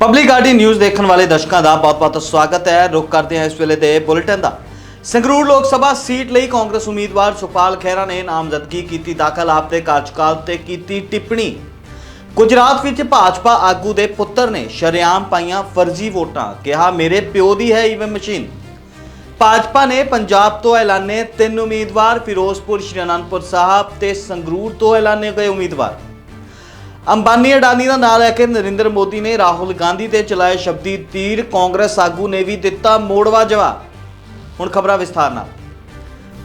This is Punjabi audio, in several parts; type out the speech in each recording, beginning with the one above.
ਪਬਲਿਕ ਆਰਟੀ ਨਿਊਜ਼ ਦੇਖਣ ਵਾਲੇ ਦਰਸ਼ਕਾਂ ਦਾ ਬਹੁਤ-ਬਹੁਤ ਸਵਾਗਤ ਹੈ। ਰੁਕ ਕਰਦੇ ਹਾਂ ਇਸ ਵੇਲੇ ਦੇ ਬੁਲੇਟਿਨ ਦਾ। ਸੰਗਰੂਰ ਲੋਕ ਸਭਾ ਸੀਟ ਲਈ ਕਾਂਗਰਸ ਉਮੀਦਵਾਰ ਸੁਪਾਲ ਖਹਿਰਾ ਨੇ ਨਾਮਜ਼ਦਗੀ ਕੀਤੀ। ਦਾਖਲ ਆਪ ਦੇ ਕਾਰਜਕਾਲ ਤੇ ਕੀਤੀ ਟਿੱਪਣੀ। ਗੁਜਰਾਤ ਵਿੱਚ ਭਾਜਪਾ ਆਗੂ ਦੇ ਪੁੱਤਰ ਨੇ ਸ਼ਰੇਆਮ ਪਾਈਆਂ ਫਰਜ਼ੀ ਵੋਟਾਂ। ਕਿਹਾ, ਮੇਰੇ ਪਿਓ ਦੀ ਹੈ ਈਵੀਐਮ ਮਸ਼ੀਨ। ਭਾਜਪਾ ਨੇ ਪੰਜਾਬ ਤੋਂ ਐਲਾਨੇ ਤਿੰਨ ਉਮੀਦਵਾਰ, ਫਿਰੋਜ਼ਪੁਰ, ਸ਼੍ਰੀ ਅਨੰਦਪੁਰ ਸਾਹਿਬ ਤੇ ਸੰਗਰੂਰ ਤੋਂ ਐਲਾਨੇ ਗਏ ਉਮੀਦਵਾਰ। ਅੰਬਾਨੀ ਅਡਾਨੀ ਦਾ ਨਾਂ ਲੈ ਕੇ ਨਰਿੰਦਰ ਮੋਦੀ ਨੇ ਰਾਹੁਲ ਗਾਂਧੀ ਤੇ ਚਲਾਏ ਸ਼ਬਦੀ ਤੀਰ ਕਾਂਗਰਸ ਆਗੂ ਨੇ ਵੀ ਦਿੱਤਾ ਮੋੜਵਾ ਜਵਾਬ। ਹੁਣ ਖਬਰਾਂ ਵਿਸਥਾਰ ਨਾਲ।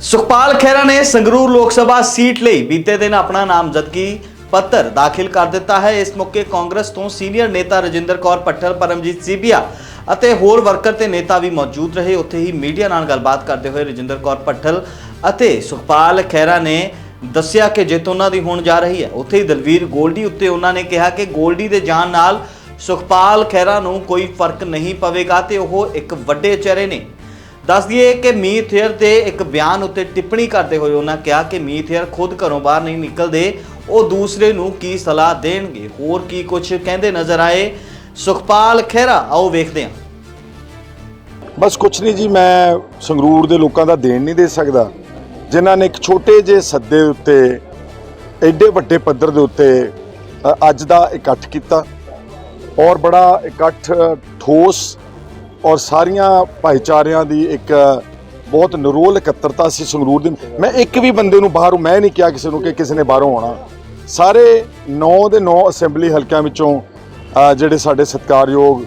ਸੁਖਪਾਲ ਖਹਿਰਾ ਨੇ ਸੰਗਰੂਰ ਲੋਕ ਸਭਾ ਸੀਟ ਲਈ ਬੀਤੇ ਦਿਨ ਆਪਣਾ ਨਾਮਜ਼ਦਗੀ ਪੱਤਰ ਦਾਖਲ ਕਰ ਦਿੱਤਾ ਹੈ। ਇਸ ਮੌਕੇ ਕਾਂਗਰਸ ਤੋਂ ਸੀਨੀਅਰ ਨੇਤਾ ਰਜਿੰਦਰ ਕੌਰ ਪੱਟਲ ਪਰਮਜੀਤ ਸੀਬੀਆ ਅਤੇ ਹੋਰ ਵਰਕਰ ਤੇ ਨੇਤਾ ਵੀ ਮੌਜੂਦ ਰਹੇ। ਉੱਥੇ ਹੀ ਮੀਡੀਆ ਨਾਲ ਗੱਲਬਾਤ ਕਰਦੇ ਹੋਏ ਰਜਿੰਦਰ ਕੌਰ ਪੱਟਲ ਅਤੇ ਸੁਖਪਾਲ ਖਹਿਰਾ ਨੇ ਦੱਸਿਆ ਕਿ ਜਿੱਤ ਉਹਨਾਂ ਦੀ ਹੋਣ ਜਾ ਰਹੀ ਹੈ। ਉੱਥੇ ਹੀ ਦਲਵੀਰ ਗੋਲਡੀ ਉੱਤੇ ਉਹਨਾਂ ਨੇ ਕਿਹਾ ਕਿ ਗੋਲਡੀ ਦੇ ਜਾਣ ਨਾਲ ਸੁਖਪਾਲ ਖਹਿਰਾ ਨੂੰ ਕੋਈ ਫ਼ਰਕ ਨਹੀਂ ਪਵੇਗਾ ਤੇ ਉਹ ਇੱਕ ਵੱਡੇ ਚਿਹਰੇ ਨੇ। ਦੱਸ ਦਈਏ ਕਿ ਮੀਤ ਹੇਅਰ 'ਤੇ ਇੱਕ ਬਿਆਨ ਉੱਤੇ ਟਿੱਪਣੀ ਕਰਦੇ ਹੋਏ ਉਹਨਾਂ ਕਿਹਾ ਕਿ ਮੀਤ ਹੇਅਰ ਖੁਦ ਘਰੋਂ ਬਾਹਰ ਨਹੀਂ ਨਿਕਲਦੇ, ਉਹ ਦੂਸਰੇ ਨੂੰ ਕੀ ਸਲਾਹ ਦੇਣਗੇ? ਹੋਰ ਕੀ ਕੁਝ ਕਹਿੰਦੇ ਨਜ਼ਰ ਆਏ? ਸੁਖਪਾਲ ਖਹਿਰਾ, ਆਓ ਵੇਖਦੇ ਹਾਂ। ਬਸ ਕੁਛ ਨਹੀਂ ਜੀ, ਮੈਂ ਸੰਗਰੂਰ ਦੇ ਲੋਕਾਂ ਦਾ ਦੇਣ ਨਹੀਂ ਦੇ ਸਕਦਾ। ਜਿਨ੍ਹਾਂ ਨੇ ਇੱਕ ਛੋਟੇ ਜਿਹੇ ਸੱਦੇ ਉੱਤੇ, ਐਡੇ ਵੱਡੇ ਪੱਧਰ ਦੇ ਉੱਤੇ ਅੱਜ ਦਾ ਇਕੱਠ ਕੀਤਾ ਔਰ ਬੜਾ ਇਕੱਠ ਠੋਸ ਔਰ ਸਾਰੀਆਂ ਭਾਈਚਾਰਿਆਂ ਦੀ ਇੱਕ ਬਹੁਤ ਨਿਰੋਲ ਇਕੱਤਰਤਾ ਸੀ ਸੰਗਰੂਰ ਦੀ। ਮੈਂ ਇੱਕ ਵੀ ਬੰਦੇ ਨੂੰ ਬਾਹਰੋਂ ਮੈਂ ਨਹੀਂ ਕਿਹਾ ਕਿਸੇ ਨੂੰ ਕਿ ਕਿਸੇ ਨੇ ਬਾਹਰੋਂ ਆਉਣਾ। ਸਾਰੇ 9 ਦੇ 9 ਅਸੈਂਬਲੀ ਹਲਕਿਆਂ ਵਿੱਚੋਂ ਜਿਹੜੇ ਸਾਡੇ ਸਤਿਕਾਰਯੋਗ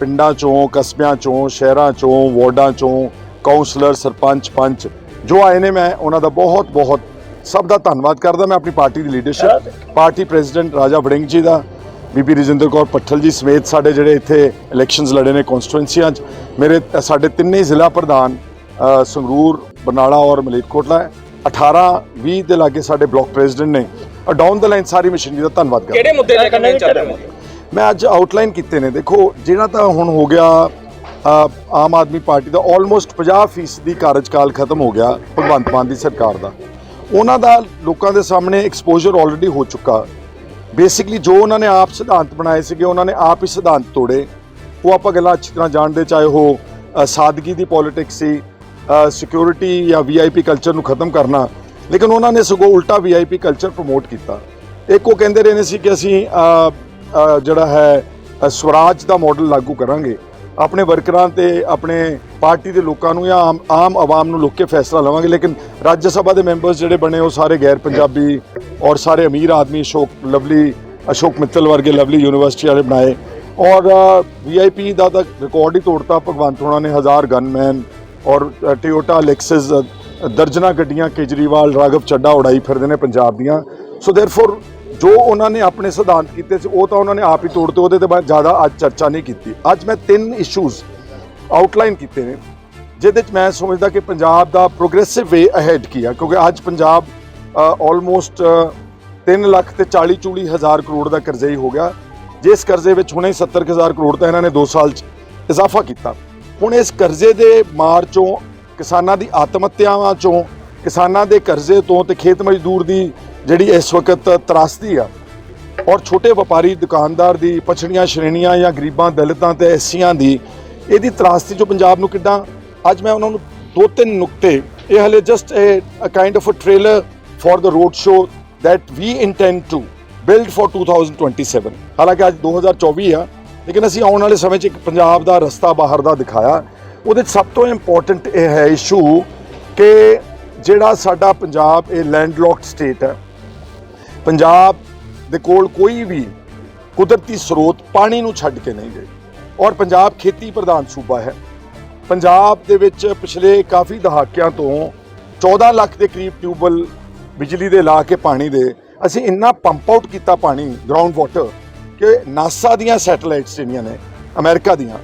ਪਿੰਡਾਂ ਚੋਂ, ਕਸਬਿਆਂ ਚੋਂ, ਸ਼ਹਿਰਾਂ ਚੋਂ, ਵਾਰਡਾਂ ਚੋਂ ਕਾਉਂਸਲਰ ਸਰਪੰਚ, ਪੰਚ ਜੋ ਆਏ ਨੇ ਮੈਂ ਉਹਨਾਂ ਦਾ ਬਹੁਤ ਬਹੁਤ ਸਭ ਦਾ ਧੰਨਵਾਦ ਕਰਦਾ। ਮੈਂ ਆਪਣੀ ਪਾਰਟੀ ਦੀ leadership party president Raja Warring ji ਦਾ ਬੀਬੀ ਰਜਿੰਦਰ ਕੌਰ ਪੱਠਲ ਜੀ ਸਮੇਤ ਸਾਡੇ ਜਿਹੜੇ ਇੱਥੇ ਇਲੈਕਸ਼ਨਸ ਲੜੇ ਨੇ ਕਨਸਟੀਟੂਐਂਸੀਆਂ 'ਚ। ਮੇਰੇ ਸਾਡੇ ਤਿੰਨੇ ਜ਼ਿਲ੍ਹਾ ਪ੍ਰਧਾਨ ਸੰਗਰੂਰ ਬਰਨਾਲਾ ਔਰ ਮਲੇਰਕੋਟਲਾ ਹੈ। 18 20 ਦੇ ਲਾਗੇ ਸਾਡੇ ਬਲਾਕ ਪ੍ਰੈਜ਼ੀਡੈਂਟ ਨੇ। ਡਾਊਨ ਦ ਲਾਈਨ ਸਾਰੀ ਮਸ਼ੀਨਰੀ ਦਾ ਧੰਨਵਾਦ ਕਰਦਾ। ਕਿਹੜੇ ਮੁੱਦੇ ਲੈ ਕੇ ਮੈਂ ਚੱਲ ਰਹੇ ਮੈਂ ਅੱਜ ਆਊਟਲਾਈਨ ਕੀਤੇ ਨੇ। ਦੇਖੋ ਜਿਹੜਾ ਤਾਂ ਹੁਣ ਹੋ ਗਿਆ ਆਮ ਆਦਮੀ ਪਾਰਟੀ ਦਾ ਆਲਮੋਸਟ 50% ਦੀ ਕਾਰਜਕਾਲ ਖਤਮ ਹੋ ਗਿਆ ਭਗਵੰਤ ਮਾਨ ਦੀ ਸਰਕਾਰ ਦਾ। ਉਹਨਾਂ ਦਾ ਲੋਕਾਂ ਦੇ ਸਾਹਮਣੇ ਐਕਸਪੋਜ਼ਰ ਆਲਰੇਡੀ ਹੋ ਚੁੱਕਾ। ਬੇਸਿਕਲੀ ਜੋ ਉਹਨਾਂ ਨੇ ਆਪ ਸਿਧਾਂਤ ਬਣਾਏ ਸੀਗੇ, ਉਹਨਾਂ ਨੇ ਆਪ ਹੀ ਸਿਧਾਂਤ ਤੋੜੇ। ਉਹ ਆਪਾਂ ਗੱਲਾਂ ਅੱਛੀ ਤਰ੍ਹਾਂ ਜਾਣਦੇ, ਚਾਹੇ ਉਹ ਸਾਦਗੀ ਦੀ ਪੋਲਿਟਿਕਸ ਸੀ ਸਿਕਿਉਰਿਟੀ ਜਾਂ ਵੀਆਈਪੀ ਕਲਚਰ ਨੂੰ ਖਤਮ ਕਰਨਾ। ਲੇਕਿਨ ਉਹਨਾਂ ਨੇ ਸਗੋਂ ਉਲਟਾ ਵੀਆਈਪੀ ਕਲਚਰ ਪ੍ਰਮੋਟ ਕੀਤਾ। ਇੱਕ ਉਹ ਕਹਿੰਦੇ ਰਹੇ ਨੇ ਸੀ ਕਿ ਅਸੀਂ ਜਿਹੜਾ ਹੈ ਸਵਰਾਜ ਦਾ ਮਾਡਲ ਲਾਗੂ ਕਰਾਂਗੇ। ਆਪਣੇ ਵਰਕਰਾਂ ਤੇ, ਆਪਣੇ ਪਾਰਟੀ ਦੇ ਲੋਕਾਂ ਨੂੰ ਜਾਂ ਆਮ ਆਮ ਆਵਾਮ ਨੂੰ ਲੋਕ ਕੇ ਫੈਸਲਾ ਲਵਾਂਗੇ। ਲੇਕਿਨ ਰਾਜ ਸਭਾ ਦੇ ਮੈਂਬਰਸ ਜਿਹੜੇ ਬਣੇ, ਉਹ ਸਾਰੇ ਗੈਰ ਪੰਜਾਬੀ ਔਰ ਸਾਰੇ ਅਮੀਰ ਆਦਮੀ, ਅਸ਼ੋਕ, ਲਵਲੀ, ਅਸ਼ੋਕ ਮਿੱਤਲ ਵਰਗੇ ਲਵਲੀ ਯੂਨੀਵਰਸਿਟੀ ਵਾਲੇ ਬਣਾਏ। ਔਰ ਵੀਆਈਪੀ ਦਾ ਤਾਂ ਰਿਕਾਰਡ ਹੀ ਤੋੜਤਾ। ਭਗਵੰਤ ਹੋਣਾ ਨੇ ਹਜ਼ਾਰ ਗਨਮੈਨ ਔਰ ਟਿਓਟਾ ਲੈਕਸਸ ਦਰਜਨਾ ਗੱਡੀਆਂ ਕੇਜਰੀਵਾਲ, ਰਾਘਵ ਚੱਡਾ ਉਡਾਈ ਫਿਰਦੇ ਨੇ ਪੰਜਾਬ ਦੀਆਂ। ਸੋ ਦੇਅਰਫੋਰ ਜੋ ਉਹਨਾਂ ਨੇ ਆਪਣੇ ਸਿਧਾਂਤ ਕੀਤੇ ਸੀ, ਉਹ ਤਾਂ ਉਹਨਾਂ ਨੇ ਆਪ ਹੀ ਤੋੜਤੇ ਉਹਦੇ ਤੇ ਬਾਅਦ ਜ਼ਿਆਦਾ ਅੱਜ ਚਰਚਾ ਨਹੀਂ ਕੀਤੀ। ਅੱਜ ਮੈਂ ਤਿੰਨ ਇਸ਼ੂਜ਼ ਆਊਟਲਾਈਨ ਕੀਤੇ ਨੇ, ਜਿਹਦੇ ਚ ਮੈਂ ਸਮਝਦਾ ਕਿ ਪੰਜਾਬ ਦਾ ਪ੍ਰੋਗਰੈਸਿਵ ਵੇ ਅਹੈਡ ਕੀਆ ਕਿਉਂਕਿ ਅੱਜ ਪੰਜਾਬ ਆਲਮੋਸਟ 3 ਲੱਖ ਤੇ 40 ਚੂਲੀ ਹਜ਼ਾਰ ਕਰੋੜ ਦਾ ਕਰਜ਼ਈ ਹੋ ਗਿਆ। ਜਿਸ ਕਰਜ਼ੇ ਵਿੱਚ ਹੁਣੇ 70 ਕੁ ਹਜ਼ਾਰ ਕਰੋੜ ਤਾਂ ਇਹਨਾਂ ਨੇ 2 ਸਾਲ ਚ ਇਜ਼ਾਫਾ ਕੀਤਾ। ਹੁਣ ਇਸ ਕਰਜ਼ੇ ਦੇ ਮਾਰ ਚੋਂ ਕਿਸਾਨਾਂ ਦੀ ਆਤਮ ਹੱਤਿਆਵਾਂ ਚੋਂ, ਕਿਸਾਨਾਂ ਦੇ ਕਰਜ਼ੇ ਤੋਂ ਤੇ ਖੇਤ ਮਜ਼ਦੂਰ ਦੀ ਜਿਹੜੀ ਇਸ ਵਕਤ ਤਰਾਸਦੀ ਆ ਔਰ ਛੋਟੇ ਵਪਾਰੀ, ਦੁਕਾਨਦਾਰ ਦੀ ਪਛੜੀਆਂ ਸ਼੍ਰੇਣੀਆਂ ਜਾਂ ਗਰੀਬਾਂ, ਦਲਿਤਾਂ ਤੇ ਐਸੀਆਂ ਦੀ ਇਹਦੀ ਤਰਾਸਦੀ ਜੋ ਪੰਜਾਬ ਨੂੰ ਕਿੱਦਾਂ, ਅੱਜ ਮੈਂ ਉਹਨਾਂ ਨੂੰ ਦੋ ਤਿੰਨ ਨੁਕਤੇ, ਇਹ ਹਲੇ just a kind of a trailer for the road show that we intend to build for 2027 ਹਾਲਾਂਕਿ ਅੱਜ 2024 ਆ, ਲੇਕਿਨ ਅਸੀਂ ਆਉਣ ਵਾਲੇ ਸਮੇਂ 'ਚ ਇੱਕ ਪੰਜਾਬ ਦਾ ਰਸਤਾ ਬਾਹਰ ਦਾ ਦਿਖਾਇਆ। ਉਹਦੇ 'ਚ ਸਭ ਤੋਂ ਇੰਪੋਰਟੈਂਟ ਇਹ ਹੈ ਇਸ਼ੂ ਕਿ ਜਿਹੜਾ ਸਾਡਾ ਪੰਜਾਬ, ਇਹ ਲੈਂਡਲੌਕਡ ਸਟੇਟ ਹੈ ਪੰਜਾਬ ਦੇ ਕੋਲ ਕੋਈ ਵੀ ਕੁਦਰਤੀ ਸਰੋਤ ਪਾਣੀ ਨੂੰ ਛੱਡ ਕੇ ਨਹੀਂ ਗਏ। ਔਰ ਪੰਜਾਬ ਖੇਤੀ ਪ੍ਰਧਾਨ ਸੂਬਾ ਹੈ। ਪੰਜਾਬ ਦੇ ਵਿੱਚ ਪਿਛਲੇ ਕਾਫੀ ਦਹਾਕਿਆਂ ਤੋਂ 14 ਲੱਖ ਦੇ ਕਰੀਬ ਟਿਊਬਲ ਬਿਜਲੀ ਦੇ ਲਾ ਕੇ ਪਾਣੀ ਦੇ ਅਸੀਂ ਇੰਨਾ ਪੰਪ ਆਊਟ ਕੀਤਾ ਪਾਣੀ ਗਰਾਊਂਡ ਵਾਟਰ ਕਿ ਨਾਸਾ ਦੀਆਂ ਸੈਟਲਾਈਟਸ ਜਿਹੜੀਆਂ ਨੇ, ਅਮਰੀਕਾ ਦੀਆਂ,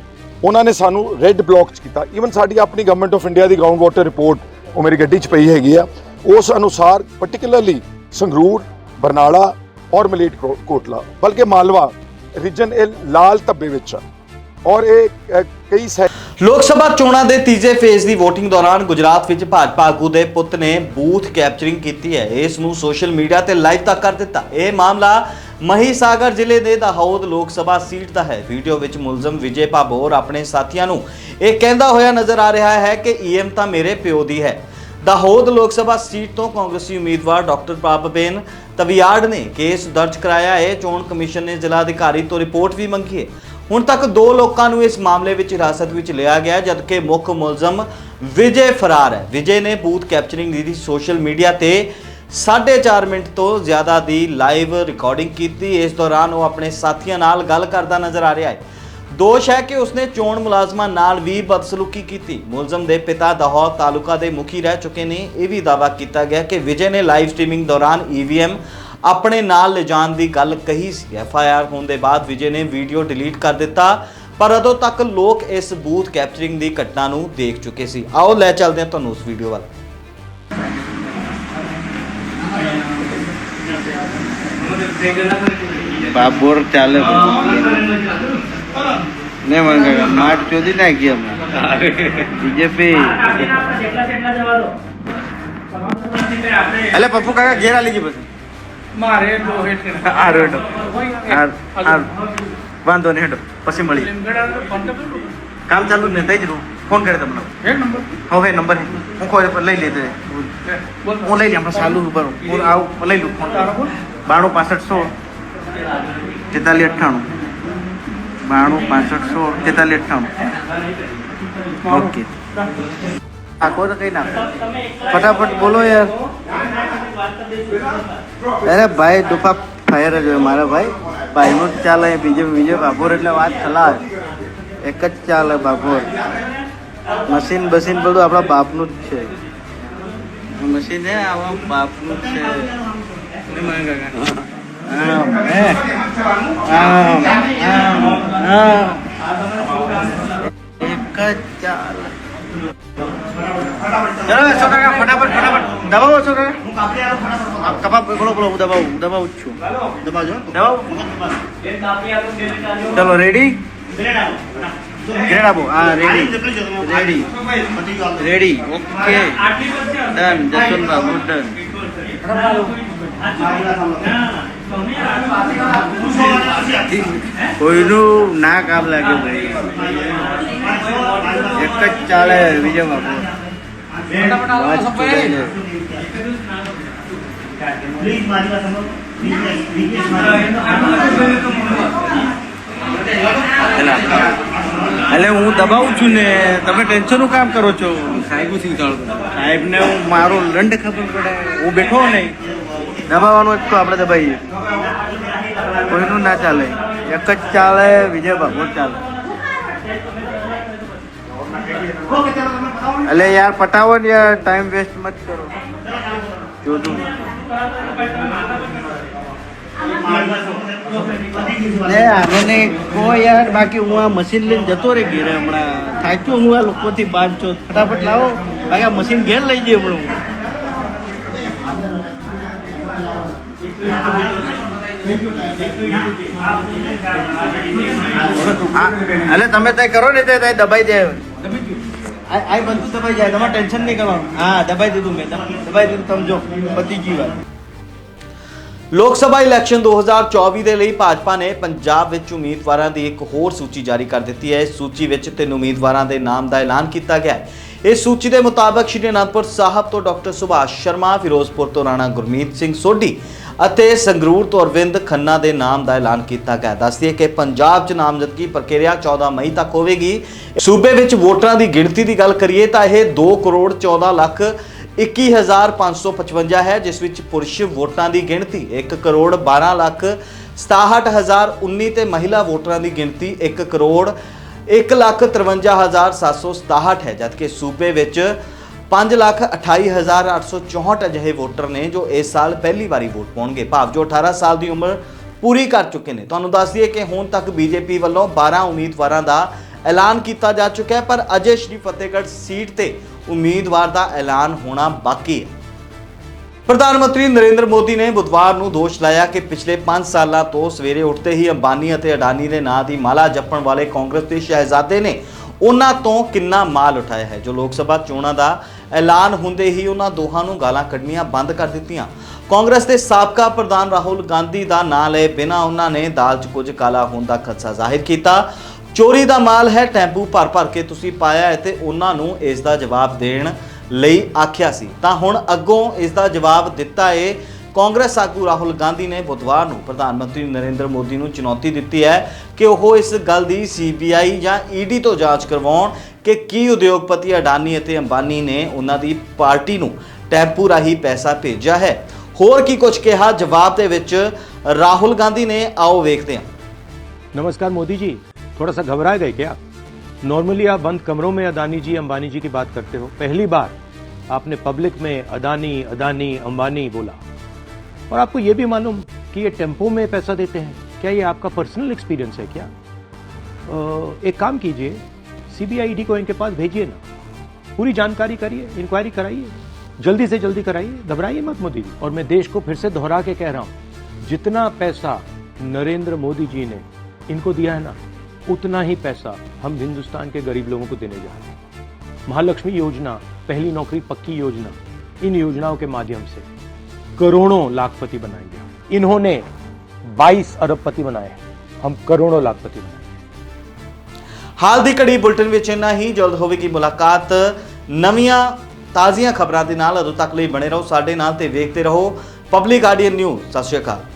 ਉਹਨਾਂ ਨੇ ਸਾਨੂੰ ਰੈੱਡ ਬਲੌਕ ਚ ਕੀਤਾ। ਈਵਨ ਸਾਡੀ ਆਪਣੀ ਗਵਰਨਮੈਂਟ ਆਫ ਇੰਡੀਆ ਦੀ ਗਰਾਊਂਡ ਵਾਟਰ ਰਿਪੋਰਟ ਉਹ ਮੇਰੀ ਗੱਡੀ 'ਚ ਪਈ ਹੈਗੀ ਆ। ਉਸ ਅਨੁਸਾਰ ਪਾਰਟਿਕੂਲਰਲੀ ਸੰਗਰੂਰ ਬਰਨਾਲਾ ਔਰ ਮਲੇਟ ਕੋਟਲਾ, ਬਲਕਿ ਮਾਲਵਾ, ਰੀਜਨ ਇਹ ਲਾਲ ਧੱਬੇ ਵਿੱਚ ਆ। ਔਰ ਇਹ ਕਈ ਲੋਕ ਸਭਾ ਚੋਣਾਂ ਦੇ ਤੀਜੇ ਫੇਜ਼ ਦੀ VOTING ਦੌਰਾਨ ਗੁਜਰਾਤ ਵਿੱਚ ਭਾਜਪਾ ਆਗੂ ਦੇ ਪੁੱਤ ਨੇ ਬੂਥ ਕੈਪਚਰਿੰਗ ਕੀਤੀ ਹੈ। ਇਸ ਨੂੰ ਸੋਸ਼ਲ ਮੀਡੀਆ ਤੇ ਲਾਈਵ ਤੱਕ ਕਰ ਦਿੱਤਾ। ਇਹ ਮਾਮਲਾ ਮਹੀਸਾਗਰ ਜ਼ਿਲ੍ਹੇ ਦੇ ਦਾਹੌਦ ਲੋਕ ਸਭਾ ਸੀਟ ਦਾ ਹੈ। ਵੀਡੀਓ ਵਿੱਚ ਮੁਲਜ਼ਮ ਵਿਜੇ ਭਾਬੋਰ ਆਪਣੇ ਸਾਥੀਆਂ ਨੂੰ ਇਹ ਕਹਿੰਦਾ ਹੋਇਆ ਨਜ਼ਰ ਆ ਰਿਹਾ ਹੈ ਕਿ ਈਐਮ ਤਾਂ ਮੇਰੇ ਪਿਓ ਦੀ ਹੈ। ਦਾਹੋਦ ਲੋਕ ਸਭਾ ਸੀਟ ਤੋਂ ਕਾਂਗਰਸੀ ਉਮੀਦਵਾਰ ਡਾਕਟਰ ਪ੍ਰਭਬੇਨ ਤਵਿਆੜ ਨੇ ਕੇਸ ਦਰਜ ਕਰਾਇਆ ਹੈ। ਚੋਣ ਕਮਿਸ਼ਨ ਨੇ ਜ਼ਿਲ੍ਹਾ ਅਧਿਕਾਰੀ ਤੋਂ ਰਿਪੋਰਟ ਵੀ ਮੰਗੀ ਹੈ। ਹੁਣ ਤੱਕ ਦੋ ਲੋਕਾਂ ਨੂੰ ਇਸ ਮਾਮਲੇ ਵਿੱਚ ਹਿਰਾਸਤ ਵਿੱਚ ਲਿਆ ਗਿਆ, ਜਦਕਿ ਮੁੱਖ ਮੁਲਜ਼ਮ ਵਿਜੇ ਫਰਾਰ ਹੈ। ਵਿਜੇ ਨੇ ਬੂਥ ਕੈਪਚਰਿੰਗ ਦੀ ਸੋਸ਼ਲ ਮੀਡੀਆ ਤੇ 4.5 ਮਿੰਟ ਤੋਂ ਜ਼ਿਆਦਾ ਦੀ ਲਾਈਵ ਰਿਕਾਰਡਿੰਗ ਕੀਤੀ। ਇਸ ਦੌਰਾਨ ਉਹ ਆਪਣੇ ਸਾਥੀਆਂ ਨਾਲ ਗੱਲ ਕਰਦਾ ਨਜ਼ਰ ਆ ਰਿਹਾ ਹੈ। ਦੋਸ਼ ਹੈ ਕਿ ਉਸਨੇ ਚੋਣ ਮੁਲਾਜ਼ਮਾਂ ਨਾਲ ਵੀ ਬਦਸਲੂਕੀ ਕੀਤੀ। ਮੁਲਜ਼ਮ ਦੇ ਪਿਤਾ ਦਹੌ ਤਾਲੁਕਾ ਦੇ ਮੁਖੀ ਰਹਿ ਚੁੱਕੇ ਨੇ। ਇਹ ਵੀ ਦਾਵਾ ਕੀਤਾ ਗਿਆ ਕਿ ਵਿਜੇ ਨੇ ਲਾਈਵ ਸਟ੍ਰੀਮਿੰਗ ਦੌਰਾਨ ਈਵੀਐਮ ਆਪਣੇ ਨਾਲ ਲਿਜਾਣ ਦੀ ਗੱਲ ਕਹੀ ਸੀ। ਐਫ ਆਈ ਆਰ ਹੋਣ ਦੇ ਬਾਅਦ ਵਿਜੇ ਨੇ ਵੀਡੀਓ ਡਿਲੀਟ ਕਰ ਦਿੱਤਾ, ਪਰ ਅਦੋਂ ਤੱਕ ਲੋਕ ਇਸ ਬੂਥ ਕੈਪਚਰਿੰਗ ਦੀ ਘਟਨਾ ਨੂੰ ਦੇਖ ਚੁੱਕੇ ਸੀ। ਆਓ ਲੈ ਚੱਲਦੇ ਹਾਂ ਤੁਹਾਨੂੰ ਉਸ ਵੀਡੀਓ ਵੱਲ। ਬਾਬੂਰ ਚੱਲ ને મંગાવ્યા માર્ટ ચોધી નાખી અમે બીજેપી એટલે પપ્પુ કાકા ઘેરા લઈ ગઈ પછી. મારે હારો હેઠો વાંધો નહીં હેઠો પછી મળી. કામ ચાલુ ને તઈ જ રહું. ફોન કરે તમને. હવે નંબર હું. કોઈ લઈ લેતો હું લઈ લઈ આપણે સાલું ઉપર હું આવું લઈ લઉં ફોન. બાણું પાસઠ સો તેતાલીસ અઠ્ઠાણું. બાણું, પાસઠ, સોળ, તેતાલીસ, અઠ્ઠાણું. ઓકે. આખો તો કઈ નાખો ફટાફટ બોલો યાર. અરે ભાઈ દુફા ફાયર જ હોય મારા ભાઈ. ભાઈનું જ ચાલે, બીજે બીજે બાપોર એટલે વાત થલા એક જ ચાલે બાપોર. મશીન બસીન બધું આપણા બાપનું જ છે. મશીન હે, આવા બાપનું જ છે. કાકા. આમ હે આમ આમ આમ એક જ ચાલે ચલો કાકા ફટાફટ ફટાફટ દબાવો છો કાકા કપા બોલો બોલો હું દબાવું દબાવું જ છું દબાવજો દબાવું ચલો રેડી આપો હા ready ready ready okay done Jaswantbhai good done કોઈનું ના કામ લાગે ભાઈ એક જ ચાલે વિજય બાપુ. એટલે હું દબાવું છું ને તમે ટેન્શનનું કામ કરો છો? સાહેબ સાહેબને હું મારો દંડ ખબર પડે. હું બેઠો નહીં. દબાવવાનું જ તો આપણે દબાઈએ કોઈનું ના ચાલે. એક જ ચાલે, વિજય બાબુ ચાલે. એટલે યાર, પટાવો ને યાર ટાઈમ વેસ્ટ મત કરો. ને આને કહો યાર, બાકી હું આ મશીન લઈને જતો રે ઘેરે હમણાં. થાક્યો હું આ લોકોથી છો. ફટાફટ લાવો. બાકી આ મશીન ઘેર લઈ જઈએ હમણાં. એટલે તમે ત્યાં કરો ને તે ત્યાં દબાઈ દે આ આ બધું દબાઈ જાય તમારે ટેન્શન નહીં કરવાનું હા દબાઈ દીધું મેં દબાઈ દીધું તમે જો પતી ગઈ વાત ਲੋਕ ਸਭਾ ਇਲੈਕਸ਼ਨ 2024 ਦੇ ਲਈ ਭਾਜਪਾ ਨੇ ਪੰਜਾਬ ਵਿੱਚ ਉਮੀਦਵਾਰਾਂ ਦੀ ਇੱਕ ਹੋਰ ਸੂਚੀ ਜਾਰੀ ਕਰ ਦਿੱਤੀ ਹੈ ਇਸ ਸੂਚੀ ਵਿੱਚ ਤਿੰਨ ਉਮੀਦਵਾਰਾਂ ਦੇ ਨਾਮ ਦਾ ਐਲਾਨ ਕੀਤਾ ਗਿਆ ਹੈ ਇਸ ਸੂਚੀ ਦੇ ਮੁਤਾਬਕ ਸ਼੍ਰੀ ਅਨੰਦਪੁਰ ਸਾਹਿਬ ਤੋਂ ਡਾਕਟਰ ਸੁਭਾਸ਼ ਸ਼ਰਮਾ ਫਿਰੋਜ਼ਪੁਰ ਤੋਂ ਰਾਣਾ ਗੁਰਮੀਤ ਸਿੰਘ ਸੋਢੀ ਅਤੇ ਸੰਗਰੂਰ ਤੋਂ ਅਰਵਿੰਦ ਖੰਨਾ ਦੇ ਨਾਮ ਦਾ ਐਲਾਨ ਕੀਤਾ ਗਿਆ। ਹੈ ਕਿ ਪੰਜਾਬ 'ਚ ਨਾਮਜ਼ਦਗੀ ਪ੍ਰਕਿਰਿਆ 14 ਮਈ ਤੱਕ ਹੋਵੇਗੀ। ਸੂਬੇ ਵਿੱਚ ਵੋਟਰਾਂ ਦੀ ਗਿਣਤੀ ਦੀ ਗੱਲ ਕਰੀਏ ਤਾਂ ਇਹ 2 ਕਰੋੜ 14 ਲੱਖ 21555 ਹੈ, ਜਿਸ ਵਿੱਚ ਪੁਰਸ਼ ਵੋਟਾਂ ਦੀ ਗਿਣਤੀ 1 ਕਰੋੜ 12 ਲੱਖ 67019 ਤੇ ਮਹਿਲਾ ਵੋਟਰਾਂ ਦੀ ਗਿਣਤੀ 1 ਕਰੋੜ 1 ਲੱਖ 53767 ਹੈ, ਜਦਕਿ ਸੂਬੇ ਵਿੱਚ 5 ਲੱਖ 28864 ਅਜਿਹੇ ਵੋਟਰ ਨੇ ਜੋ ਇਸ ਸਾਲ ਪਹਿਲੀ ਵਾਰੀ ਵੋਟ ਪਾਉਣਗੇ। ਭਾਵ ਜੋ 18 ਸਾਲ ਦੀ ਉਮਰ ਪੂਰੀ ਕਰ ਚੁੱਕੇ ਨੇ। ਤੁਹਾਨੂੰ ਦੱਸ ਦਈਏ ਕਿ ਹੁਣ ਤੱਕ ਬੀਜੇਪੀ ਵੱਲੋਂ 12 ਉਮੀਦਵਾਰਾਂ ਦਾ ਐਲਾਨ ਕੀਤਾ ਜਾ ਚੁੱਕਿਆ ਹੈ, ਪਰ ਅਜੇ ਸ਼੍ਰੀ ਫਤਿਹਗੜ੍ਹ ਸੀਟ ਤੇ ਉਮੀਦਵਾਰ ਦਾ ਐਲਾਨ ਹੋਣਾ ਬਾਕੀ ਹੈ। ਪ੍ਰਧਾਨ ਮੰਤਰੀ ਨਰਿੰਦਰ ਮੋਦੀ ਨੇ ਬੁੱਧਵਾਰ ਨੂੰ ਦੋਸ਼ ਲਾਇਆ ਕਿ ਪਿਛਲੇ 5 ਸਾਲਾਂ ਤੋਂ ਸਵੇਰੇ ਉੱਠਦੇ ਹੀ ਅੰਬਾਨੀ ਅਤੇ ਅਡਾਨੀ ਦੇ ਨਾਂ ਦੀ ਮਾਲਾ ਜਪਣ ਵਾਲੇ ਕਾਂਗਰਸ ਦੇ ਸ਼ਹਿਜ਼ਾਦੇ ਨੇ ਉਹਨਾਂ ਤੋਂ ਕਿੰਨਾ ਮਾਲ ਉਠਾਇਆ ਹੈ, ਜੋ ਲੋਕ ਸਭਾ ਚੋਣਾਂ ਦਾ ਐਲਾਨ ਹੁੰਦੇ ਹੀ ਉਹਨਾਂ ਦੋਹਾਂ ਨੂੰ ਗਾਲਾਂ ਕੱਢਣੀਆਂ ਬੰਦ ਕਰ ਦਿੱਤੀਆਂ। ਕਾਂਗਰਸ ਦੇ ਸਾਬਕਾ ਪ੍ਰਧਾਨ ਰਾਹੁਲ ਗਾਂਧੀ ਦਾ ਨਾਂ ਲਏ ਬਿਨਾਂ ਉਹਨਾਂ ਨੇ ਦਾਲ 'ਚ ਕੁਝ ਕਾਲਾ ਹੋਣ ਦਾ ਖਦਸ਼ਾ ਜ਼ਾਹਿਰ ਕੀਤਾ। ਚੋਰੀ ਦਾ ਮਾਲ ਹੈ, ਟੈਂਪੂ ਭਰ ਭਰ ਕੇ ਤੁਸੀਂ ਪਾਇਆ ਹੈ ਤੇ ਉਹਨਾਂ ਨੂੰ ਇਸ ਦਾ ਜਵਾਬ ਦੇਣ ਲਈ ਆਖਿਆ ਸੀ। ਤਾਂ ਹੁਣ ਅੱਗੋਂ ਇਸ ਦਾ ਜਵਾਬ ਦਿੱਤਾ ਏ ਕਾਂਗਰਸ ਆਗੂ ਰਾਹੁਲ ਗਾਂਧੀ ਨੇ ਬੁੱਧਵਾਰ ਨੂੰ ਪ੍ਰਧਾਨ ਮੰਤਰੀ ਨਰਿੰਦਰ ਮੋਦੀ ਨੂੰ ਚੁਣੌਤੀ ਦਿੱਤੀ ਹੈ ਕਿ ਉਹ ਇਸ ਗੱਲ ਦੀ ਸੀਬੀਆਈ ਜਾਂ ਈਡੀ ਤੋਂ ਜਾਂਚ ਕਰਵਾਉਣ ਕਿ ਕੀ ਉਦਯੋਗਪਤੀ ਅਡਾਨੀ ਅਤੇ ਅੰਬਾਨੀ ਨੇ ਉਹਨਾਂ ਦੀ ਪਾਰਟੀ ਨੂੰ ਟੈਂਪੂ ਰਾਹੀਂ ਪੈਸਾ ਭੇਜਿਆ ਹੈ ਹੋਰ ਕੀ ਕੁਝ ਕਿਹਾ ਜਵਾਬ ਦੇ ਵਿੱਚ ਰਾਹੁਲ ਗਾਂਧੀ ਨੇ ਆਓ ਵੇਖਦੇ ਹਾਂ नमस्कार मोदी जी थोड़ा सा घबरा गए क्या नॉर्मली आप बंद कमरों में अदानी जी अंबानी जी की बात करते हो पहली बार आपने पब्लिक में अदानी अदानी अंबानी बोला और आपको ये भी मालूम कि ये टेंपो में पैसा देते हैं। क्या ये आपका पर्सनल एक्सपीरियंस है क्या? एक काम कीजिए सीबीआईडी को इनके पास भेजिए ना। पूरी जानकारी करिए इंक्वायरी कराइए। जल्दी से जल्दी कराइए, घबराइए मत मोदी जी। और मैं देश को फिर से दोहरा के कह रहा हूँ, जितना पैसा नरेंद्र मोदी जी ने इनको दिया है ना, उतना ही पैसा हम हिंदुस्तान के गरीब लोगों को देने जा रहे हैं। महालक्ष्मी योजना, पहली नौकरी पक्की योजना, इन योजनाओं के माध्यम से। करोड़ों लाखपति बनाएंगे इन्होंने 22 अरबपति बनाए हैं हम करोड़ों लाखपति बनाए ਹਾਲ ਦੀ ਘੜੀ ਬੁਲਟਨ ਵਿੱਚ ਇੰਨਾ ਹੀ ਜਲਦ ਹੋਵੇਗੀ ਮੁਲਾਕਾਤ ਨਵੀਆਂ ਤਾਜ਼ੀਆਂ ਖਬਰਾਂ ਦੇ ਨਾਲ ਉਦੋਂ ਤੱਕ ਲਈ ਬਣੇ ਰਹੋ ਸਾਡੇ ਨਾਲ ਤੇ ਵੇਖਦੇ ਰਹੋ ਪਬਲਿਕ ਆਡੀਅਨ ਨਿਊਜ਼ ਸਤਿ ਸ਼੍ਰੀ ਅਕਾਲ